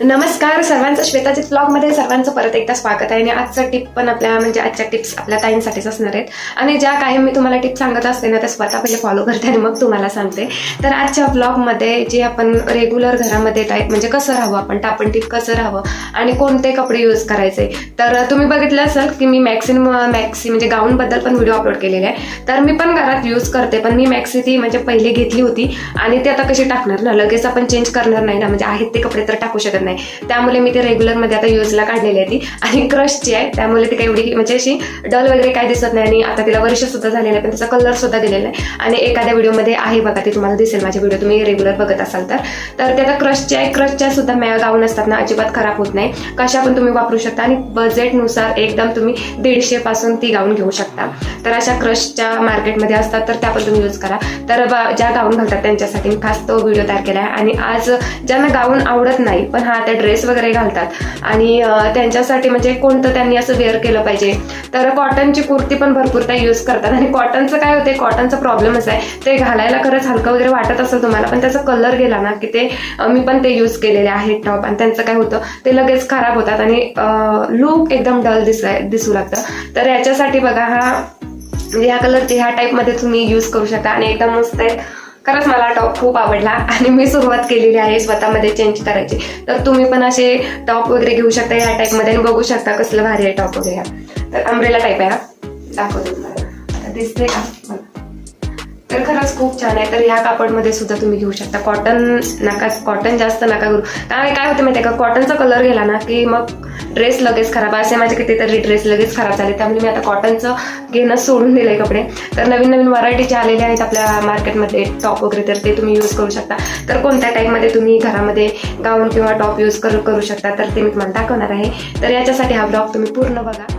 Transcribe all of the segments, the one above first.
नमस्कार सर्वांचं श्वेताजित ब्लॉगमध्ये सर्वांचं परत एकदा स्वागत आहे. आणि आजचं टिप पण आपल्या म्हणजे आजच्या टिप्स आपल्या ताईंसाठीच असणार आहेत. आणि ज्या काही मी तुम्हाला टिप्स सांगत असते ना त्या स्वतः पहिले फॉलो करते आणि मग तुम्हाला सांगते. तर आजच्या ब्लॉगमध्ये जे आपण रेग्युलर घरामध्ये टाईप म्हणजे कसं राहावं आपण टापण टिप कसं राहावं आणि कोणते कपडे यूज करायचे? तर तुम्ही बघितलं असाल की मी मॅक्सिन मॅक्सी म्हणजे गाऊनबद्दल पण व्हिडिओ अपलोड केलेले आहे. तर मी पण घरात यूज करते पण मी मॅक्सी ती म्हणजे पहिले घेतली होती. आणि ती आता कशी टाकणार ना? लगेच आपण चेंज करणार नाही ना? म्हणजे आहेत ते कपडे तर टाकू शकत नाही. त्यामुळे मी ते रेग्युलरमध्ये आता यूजला काढलेली आहे ती. आणि क्रशची आहे त्यामुळे ती काही एवढी म्हणजे अशी डल वगैरे काय दिसत नाही. आणि आता तिला वर्ष सुद्धा झालेलं आहे पण त्याचा कलर सुद्धा दिलेला आहे. आणि एखाद्या व्हिडिओमध्ये आहे बघा ते तुम्हाला दिसेल माझे व्हिडिओ तुम्ही रेग्युलर बघत असाल तर. तर ते आता क्रशची आहे क्रशच्या सुद्धा मॅ गाऊन असतात ना अजिबात खराब होत नाही. कशा पण तुम्ही वापरू शकता आणि बजेटनुसार एकदम तुम्ही दीडशे पासून ती गाऊन घेऊ शकता. तर अशा क्रशच्या मार्केटमध्ये असतात तर त्या पण तुम्ही यूज करा. तर ज्या गाऊन घालतात त्यांच्यासाठी मी खास तो व्हिडिओ तयार केला आहे. आणि आज ज्यांना गाऊन आवडत नाही पण हा त्या ड्रेस वगैरे घालतात. आणि त्यांच्यासाठी म्हणजे कोणतं त्यांनी असं वेअर केलं पाहिजे. तर कॉटनची कुर्ती पण भरपूर त्या यूज करतात. आणि कॉटनचं काय होते कॉटनचा प्रॉब्लेमच आहे. ते घालायला खरंच हलकं वगैरे वाटत असेल तुम्हाला पण त्याचा कलर गेला ना की ते मी पण ते यूज केलेले आहेत टॉप आणि त्यांचं काय होतं ते लगेच खराब होतात. आणि लुक एकदम डल दिसाय दिसू लागतं. तर याच्यासाठी बघा हा म्हणजे ह्या कलरचे ह्या टाईपमध्ये तुम्ही यूज करू शकता. आणि एकदम मस्त आहे. खरंच मला टॉप खूप आवडला आणि मी सुरुवात केलेली आहे स्वतःमध्ये चेंज करायची. तर तुम्ही पण असे टॉप वगैरे घेऊ शकता या टाईपमध्ये आणि बघू शकता कसलं भारी आहे टॉप वगैरे. तर अम्ब्रेला टाईप आहे हा. दाखवतो तुम्हाला. दिसते का? बघा. खरंच खूप छान आहे. तर ह्या कापडमध्ये सुद्धा तुम्ही घेऊ शकता. कॉटन नका कॉटन जास्त नका करू. कारण काय होतं माहिती आहे का? कॉटनचा कलर गेला ना की मग ड्रेस लगेच खराब. असे माझे कितीतरी ड्रेस लगेच खराब झाले. त्यामुळे मी आता कॉटनचं घेणं सोडून दिलंय कपडे. तर नवीन नवीन व्हरायटीचे आलेले आहेत आपल्या मार्केटमध्ये टॉप वगैरे तर ते तुम्ही यूज करू शकता. तर कोणत्या टाईपमध्ये तुम्ही घरामध्ये गाऊन किंवा टॉप यूज करू करू शकता तर ते मी तुम्हाला दाखवणार आहे. तर याच्यासाठी हा ब्लॉग तुम्ही पूर्ण बघा.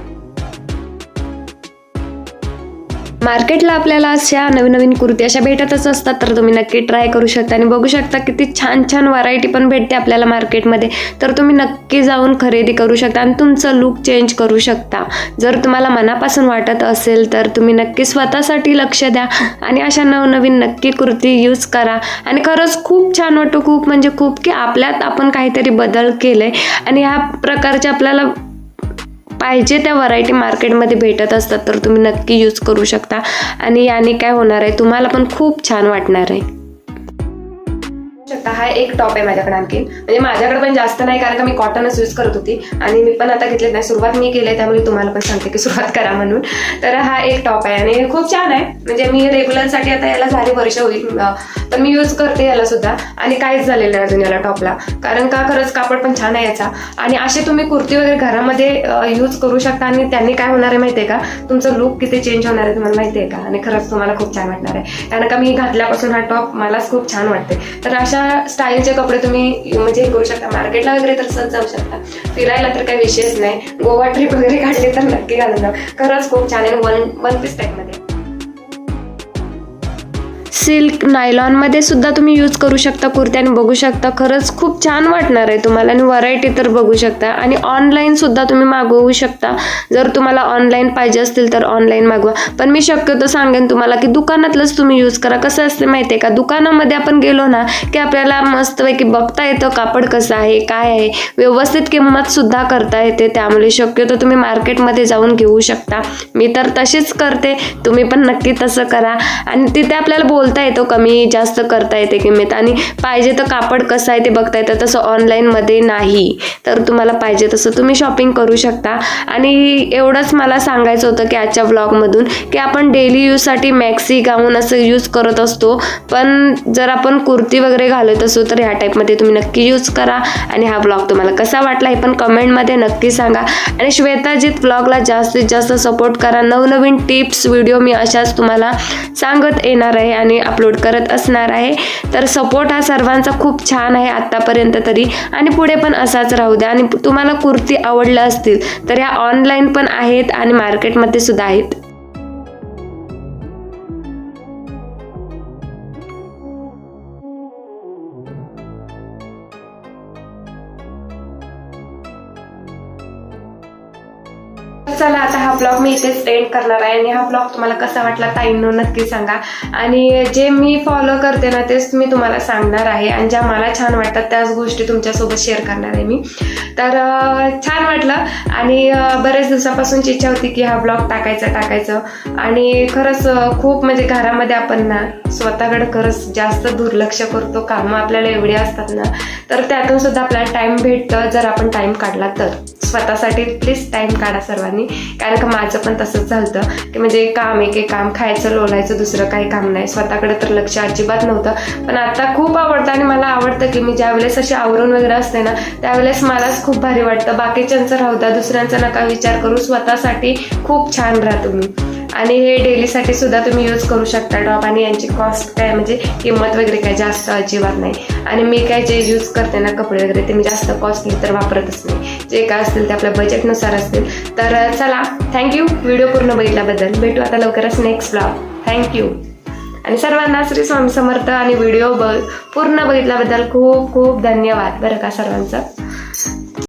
मार्केटला आपल्याला अशा नवीन नवीन कुर्ती अशा भेटतच असतात तर तुम्ही नक्की ट्राय करू शकता आणि बघू शकता किती छान छान व्हरायटी पण भेटते आपल्याला मार्केटमध्ये. तर तुम्ही नक्की जाऊन खरेदी करू शकता आणि तुमचं लुक चेंज करू शकता. जर तुम्हाला मनापासून वाटत असेल तर तुम्ही नक्की स्वतःसाठी लक्ष द्या आणि अशा नवनवीन नक्की कुर्ती यूज करा. आणि खरंच खूप छान वाटतो खूप म्हणजे खूप की आपल्यात आपण काहीतरी बदल केले आणि ह्या प्रकारचे आपल्याला पाहिजे त्या व्हरायटी मार्केटमध्ये भेटत असतात तर तुम्ही नक्की यूज करू शकता. आणि याने काय होणार आहे तुम्हाला पण खूप छान वाटणार आहे. शकता हा एक टॉप आहे माझ्याकडे आणखी. म्हणजे माझ्याकडे पण जास्त नाही कारण का मी कॉटनच यूज करत होती. आणि मी पण आता घेतले नाही. सुरुवात मी केली त्यामुळे तुम्हाला पण सांगते की सुरुवात करा म्हणून. तर हा एक टॉप आहे आणि खूप छान आहे. म्हणजे मी रेग्युलरसाठी आता याला झाली वर्ष होईल. पण तर मी यूज करते याला सुद्धा. आणि काहीच झालेलं नाही अजून याला टॉपला कारण का खरंच कापड पण छान आहे याचा. आणि असे तुम्ही कुर्ती वगैरे घरामध्ये यूज करू शकता. आणि त्यांनी काय होणार आहे माहितीये का? तुमचं लुक किती चेंज होणार आहे तुम्हाला माहिती आहे का? आणि खरंच तुम्हाला खूप छान वाटणार आहे. कारण का मी घातल्यापासून हा टॉप मलाच खूप छान वाटते तर अशा स्टाईलचे कपडे तुम्ही म्हणजे करू शकता. मार्केटला वगैरे तर सहज जाऊ शकता. फिरायला तर काही विषयच नाही. गोवा ट्रिप वगैरे काढली तर नक्की घालून जाऊ खरंच खूप छान आहे. वन वन पीस टाईपमध्ये सिल्क नायलॉनमध्ये सुद्धा तुम्ही यूज करू शकता कुर्ती आणि बघू शकता. खरंच खूप छान वाटणार आहे तुम्हाला आणि व्हरायटी तर बघू शकता. आणि ऑनलाईन सुद्धा तुम्ही मागवू शकता. जर तुम्हाला ऑनलाईन पाहिजे असतील तर ऑनलाईन मागवा. पण मी शक्यतो सांगेन तुम्हाला की दुकानातलंच तुम्ही यूज करा. कसं असते माहिती आहे का? दुकानामध्ये आपण गेलो ना की आपल्याला मस्तपैकी बघता येतं कापड कसं आहे काय आहे. व्यवस्थित किंमत सुद्धा करता येते. त्यामुळे शक्यतो तुम्ही मार्केटमध्ये जाऊन घेऊ शकता. मी तर तशीच करते. तुम्ही पण नक्की तसं करा. आणि तिथे आपल्याला बोलता येतो कमी जास्त करता येते किंमत. आणि पाहिजे तर कापड कसं आहे ते बघता येतं. तसं ऑनलाईनमध्ये नाही. तर तुम्हाला पाहिजे तसं तुम्ही शॉपिंग करू शकता. आणि एवढंच मला सांगायचं होतं की आजच्या ब्लॉगमधून की आपण डेली यूजसाठी मॅक्सी गाऊन असं यूज करत असतो. पण जर आपण कुर्ती वगैरे घालत असू तर ह्या टाईपमध्ये तुम्ही नक्की यूज करा. आणि हा ब्लॉग तुम्हाला कसा वाटला हे पण कमेंटमध्ये नक्की सांगा. आणि श्वेताजीत ब्लॉगला जास्तीत जास्त सपोर्ट करा. नवनवीन टिप्स व्हिडिओ मी अशाच तुम्हाला सांगत येणार आहे. आणि अपलोड करत असणार आहे. तर सपोर्ट हा सर्वांचा खूप छान आहे आत्तापर्यंत तरी. आणि पुढे पण असाच राहू द्या. आणि तुम्हाला कुर्ती आवडल्या असतील तर ह्या ऑनलाईन पण आहेत आणि मार्केटमध्ये सुद्धा आहेत. चला आता हा ब्लॉग मी इथेच एंड करणार आहे आणि हा ब्लॉग तुम्हाला कसा वाटला ताईंनो नक्की सांगा. आणि जे मी फॉलो करते ना तेच मी तुम्हाला सांगणार आहे आणि ज्या मला छान वाटतात त्याच गोष्टी तुमच्यासोबत शेअर करणार आहे मी. तर छान वाटलं आणि बऱ्याच दिवसापासूनची इच्छा होती की हा ब्लॉग टाकायचा टाकायचं. आणि खरंच खूप म्हणजे घरामध्ये आपण ना स्वतःकडे खरंच जास्त दुर्लक्ष करतो कामं आपल्याला एवढी असतात ना तर त्यातून सुद्धा आपल्याला टाइम भेटतं जर आपण टाइम काढला तर. स्वतःसाठी प्लीज टाईम काढा सर्वांनी. कारण का माझं पण तसंच झालं की म्हणजे काम एक एक काम खायचं लोलायचं दुसरं काही काम नाही. स्वतःकडे तर लक्ष अजिबात नव्हतं. पण आता खूप आवडतं आणि मला आवडतं की मी ज्यावेळेस अशी आवरून वगैरे असते ना त्यावेळेस मलाच खूप भारी वाटतं. बाकीच्यांचं राहू द्या दुसऱ्यांचा नका विचार करू. स्वतःसाठी खूप छान राहा तुम्ही. आणि हे डेलीसाठी सुद्धा तुम्ही यूज करू शकता टॉप आणि यांची कॉस्ट काय म्हणजे किंमत वगैरे काय जास्त अजिबात नाही. आणि मी काय जे यूज करते ना कपडे वगैरे ते मी जास्त कॉस्टली तर वापरतच नाही. जे काय असतील ते आपल्या बजेटनुसार असतील. तर चला थँक्यू व्हिडिओ पूर्ण बघितल्याबद्दल. भेटू आता लवकरच नेक्स्ट ब्लॉग थँक्यू आणि सर्वांना श्री स्वामी समर्थ आणि व्हिडिओ बघ पूर्ण बघितल्याबद्दल खूप खूप धन्यवाद. बरं का सर्वांचं?